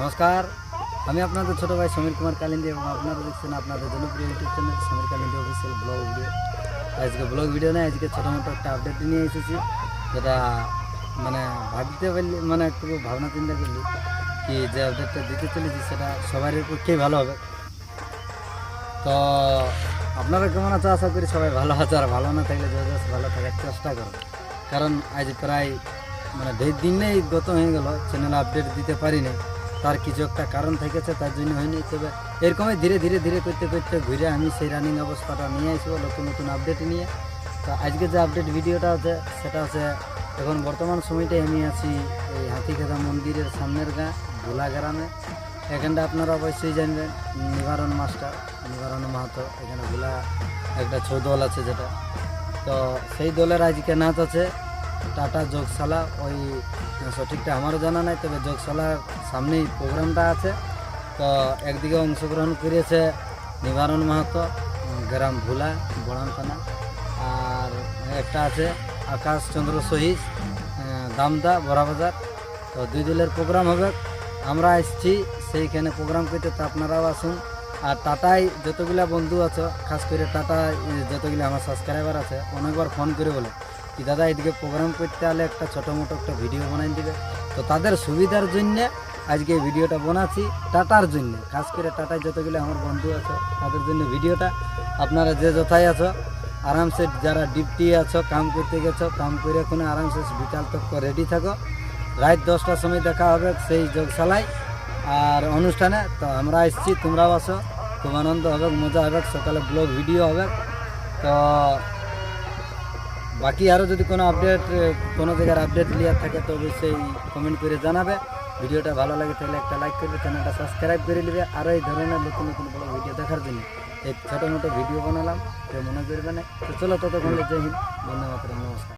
নমস্কার। আমি আপনাদের ছোট ভাই সমীর কুমার কালিন্দি এবং আপনারা দেখছেন আপনাদের জনপ্রিয় YouTube channel Samir Kalindi official vlog video আজকে ব্লগ ভিডিও নেই আজকে ছোটো মোটো একটা আপডেট নিয়ে এসেছি, যেটা মানে ভাবতে পারলি মানে একটু ভাবনা চিন্তা করলি কি যে আপডেটটা দিতে চলেছি সেটা সবারই পক্ষেই ভালো হবে। তো আপনারা কেমন আছে? আশা করি সবাই ভালো আছে, আর ভালো না থাকলে যদি ভালো থাকার চেষ্টা করো। কারণ আজ প্রায় মানে দেড় দিনেই গত হয়ে গেল চ্যানেল আপডেট দিতে পারি না তার কিছু একটা কারণ থেকেছে, তার জন্য হয়নি। তবে এরকমই ধীরে ধীরে ধীরে করতে করতে ঘুরে আমি সেই রানিং অবস্থাটা নিয়ে আসব, নতুন নতুন আপডেট নিয়ে। তো আজকে যে আপডেট ভিডিওটা আছে, সেটা হচ্ছে এখন বর্তমান সময়টায় আমি আছি এই হাতিখেদা মন্দিরের সামনের গা, ভোলা গ্রামে। এখানটা আপনারা অবশ্যই জানবেন, নিবারণ মাস্টার, নিবারণ মাহাতো। এখানে ভোলা একটা ছৌ দল আছে যেটা। তো সেই দলের আজকে নাচ আছে। টাটা যোগশালা ওই, সঠিকটা আমারও জানা নাই, তবে যোগশালার সামনেই প্রোগ্রামটা আছে। তো একদিকে অংশগ্রহণ করেছে নিবারণ মাহাতো, গ্রাম ভুলা বড়াম থানা আর একটা আছে আকাশ চন্দ্র সহিস দামদা বড়াবাজার তো দুই দলের প্রোগ্রাম হবে। আমরা এসছি সেইখানে প্রোগ্রাম করতে, তো আপনারাও আসুন। আর টাটায় যতগুলা বন্ধু আছে, খাস করে টাটা যতগুলো আমার সাবস্ক্রাইবার আছে, অনেকবার ফোন করে বলে। কি দাদা, এদিকে প্রোগ্রাম করতে হলে একটা ছোটো মোটো একটা ভিডিও বানাই দিবে। তো তাদের সুবিধার জন্য আজকে ভিডিওটা বানাচ্ছি, টাটার জন্য। খাস করে টাটায় যতগুলো আমার বন্ধু আছে, তাদের জন্য ভিডিওটা আপনারা যে যথাই আছো, আরামসে যারা ডিউটি আছো, কাম করতে গেছো, কাম করে কোনো আরামসে বিকাল তক রেডি থাকো। রাত দশটার সময় দেখা হবে সেই যোগশালায় আর অনুষ্ঠানে তো আমরা এসেছি, তোমরাও আসো খুব আনন্দ হবে, মজা হবে, সকালে ব্লগ ভিডিও হবে। তো বাকি আরও যদি কোনো আপডেট কোনো জায়গার আপডেট ক্লিয়ার থাকে, তো অবশ্যই কমেন্ট করে জানাবে। ভিডিওটা ভালো লাগে তাহলে একটা লাইক করবে চ্যানেলটা সাবস্ক্রাইব করে নেবে। আর এই ধরনের নতুন নতুন বড় ভিডিও দেখার জন্য এই ছোটো মোটো ভিডিও বানালাম, কেউ মনে করবে না। তো চলো ততক্ষণ জয় হিন্দ, ধন্যবাদ, নমস্কার।